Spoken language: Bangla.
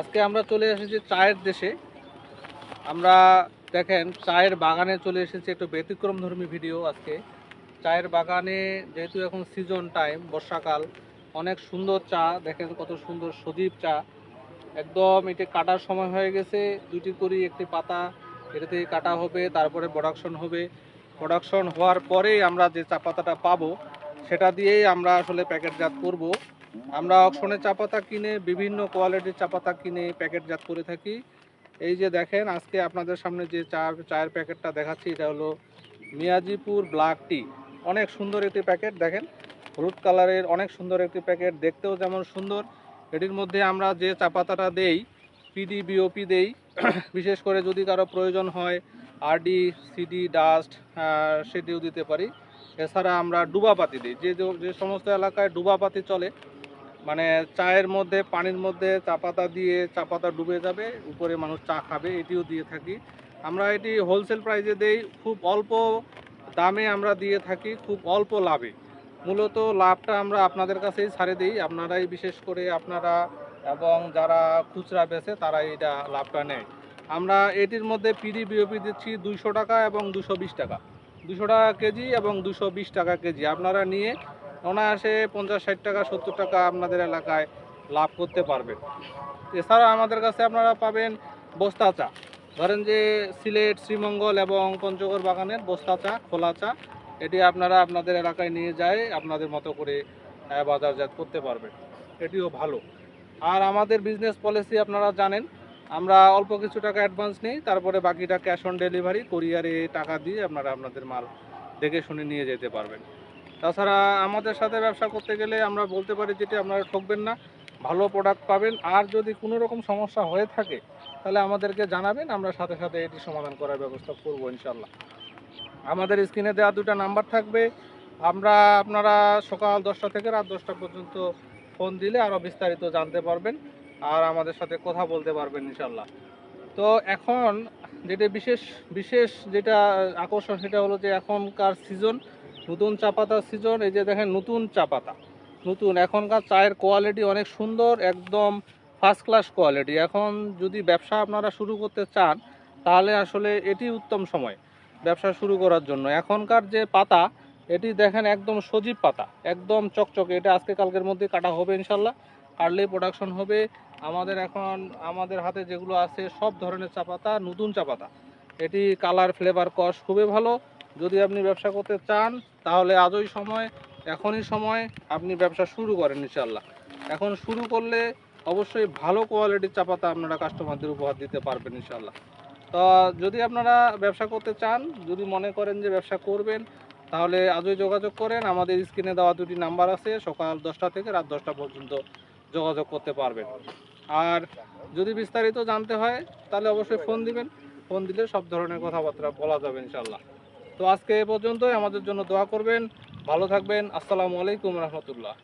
আজকে আমরা চলে এসেছি চায়ের দেশে। আমরা দেখেন, চায়ের বাগানে চলে এসেছি একটু ব্যতিক্রম ধর্মী ভিডিও আজকে। চায়ের বাগানে যেহেতু এখন সিজন টাইম বর্ষাকাল, অনেক সুন্দর চা, দেখেন কত সুন্দর সজীব চা। একদম এটি কাটার সময় হয়ে গেছে, দুটি করি, একটি পাতা, এটা থেকে কাটা হবে, তারপরে প্রোডাকশন হবে। প্রোডাকশন হওয়ার পরেই আমরা যে চা পাতাটা পাবো, সেটা দিয়েই আমরা আসলে প্যাকেটজাত করব। আমরা অকশনে চা পাতা কিনে, বিভিন্ন কোয়ালিটির চা পাতা কিনে প্যাকেটজাত করে থাকি। এই যে দেখেন, আজকে আপনাদের সামনে যে চা, চায়ের প্যাকেটটা দেখাচ্ছি, এটা হলো মিয়াজিপুর ব্ল্যাক টি। অনেক সুন্দর একটি প্যাকেট, দেখেন। হলুদ কালারের অনেক সুন্দর একটি প্যাকেট, দেখতেও যেমন সুন্দর। এটির মধ্যে আমরা যে চা পাতাটা দেই পিডি বিওপি দেই, বিশেষ করে যদি কারও প্রয়োজন হয় আরডি সিডি ডাস্ট সেটিও দিতে পারি। এছাড়া আমরা ডুবাপাতি দিই। যে, যে- যে সমস্ত এলাকায় ডুবাপাতি চলে মানে চায়ের মধ্যে, পানির মধ্যে চা পাতা দিয়ে চা পাতা ডুবে যাবে, উপরে মানুষ চা খাবে, এটিও দিয়ে থাকি। আমরা এটি হোলসেল প্রাইসে দেই, খুব অল্প দামে আমরা দিয়ে থাকি, খুব অল্প লাভে। মূলত লাভটা আমরা আপনাদের কাছেই ছাড়ে দিই, আপনারাই বিশেষ করে আপনারা এবং যারা খুচরা বেচে তারা এটা লাভটা নেয়। আমরা এটির মধ্যে পিডি বিওপি দিচ্ছি দুইশো টাকা এবং দুশো টাকা। দুশো টাকা কেজি এবং দুশো টাকা কেজি। আপনারা নিয়ে অনায়াসে পঞ্চাশ ষাট টাকা, সত্তর টাকা আপনাদের এলাকায় লাভ করতে পারবেন এছাড়া আমাদের কাছে আপনারা পাবেন বস্তা চা। ধরেন যে সিলেট, শ্রীমঙ্গল এবং পঞ্চগড় বাগানের বস্তা চা, খোলা চা, এটি আপনারা আপনাদের এলাকায় নিয়ে যায় আপনাদের মতো করে বাজারজাত করতে পারবেন এটিও ভালো। আর আমাদের বিজনেস পলিসি আপনারা জানেন, আমরা অল্প কিছু টাকা অ্যাডভান্স নিই, তারপরে বাকিটা ক্যাশ অন ডেলিভারি কোরিয়ারে টাকা দিয়ে আপনারা আপনাদের মাল দেখে শুনে নিয়ে যেতে পারবেন। তাছাড়া আমাদের সাথে ব্যবসা করতে গেলে আমরা বলতে পারি যেটি আপনারা ঠকবেন না, ভালো প্রোডাক্ট পাবেন। আর যদি কোনো রকম সমস্যা হয়ে থাকে, তাহলে আমাদেরকে জানাবেন, আমরা সাথে সাথে এটি সমাধান করার ব্যবস্থা করব ইনশাল্লাহ আমাদের স্ক্রিনে দেওয়া দুটা নাম্বার থাকবে। আমরা আপনারা সকাল দশটা থেকে রাত দশটা পর্যন্ত ফোন দিলে আরও বিস্তারিত জানতে পারবেন আর আমাদের সাথে কথা বলতে পারবেন ইনশাল্লাহ তো এখন যেটা বিশেষ বিশেষ যেটা আকর্ষণ সেটা হলো যে এখনকার সিজন নতুন চা পাতার সিজন এই যে দেখেন নতুন চা পাতা নতুন, এখনকার চায়ের কোয়ালিটি অনেক সুন্দর, একদম ফার্স্ট ক্লাস কোয়ালিটি এখন যদি ব্যবসা আপনারা শুরু করতে চান, তাহলে আসলে এটি উত্তম সময় ব্যবসা শুরু করার জন্য। এখনকার যে পাতা, এটি দেখেন একদম সজীব পাতা, একদম চকচকে। এটা আজকে কালকের মধ্যে কাটা হবে ইনশাল্লাহ। কাটলেই প্রোডাকশন হবে। আমাদের এখন, আমাদের হাতে যেগুলো আছে, সব ধরনের চা পাতা নতুন চা পাতা এটি কালার ফ্লেভার কস খুবই ভালো। যদি আপনি ব্যবসা করতে চান তাহলে আজই সময়, এখনই সময়, আপনি ব্যবসা শুরু করেন ইনশাল্লাহ এখন শুরু করলে অবশ্যই ভালো কোয়ালিটির চা পাতা আপনারা কাস্টমারদের উপহার দিতে পারবেন ইনশাল্লাহ তো যদি আপনারা ব্যবসা করতে চান, যদি মনে করেন যে ব্যবসা করবেন, তাহলে আজই যোগাযোগ করেন। আমাদের স্ক্রিনে দেওয়া দুটি নাম্বার আছে, সকাল দশটা থেকে রাত দশটা পর্যন্ত যোগাযোগ করতে পারবেন। আর যদি বিস্তারিত জানতে হয়, তাহলে অবশ্যই ফোন দিবেন। ফোন দিলে সব ধরনের কথাবার্তা বলা যাবে ইনশাল্লাহ তো আজকে এ পর্যন্তই। আমাদের জন্য দোয়া করবেন। ভালো থাকবেন। আসসালামু আলাইকুম রহমতুল্লাহ।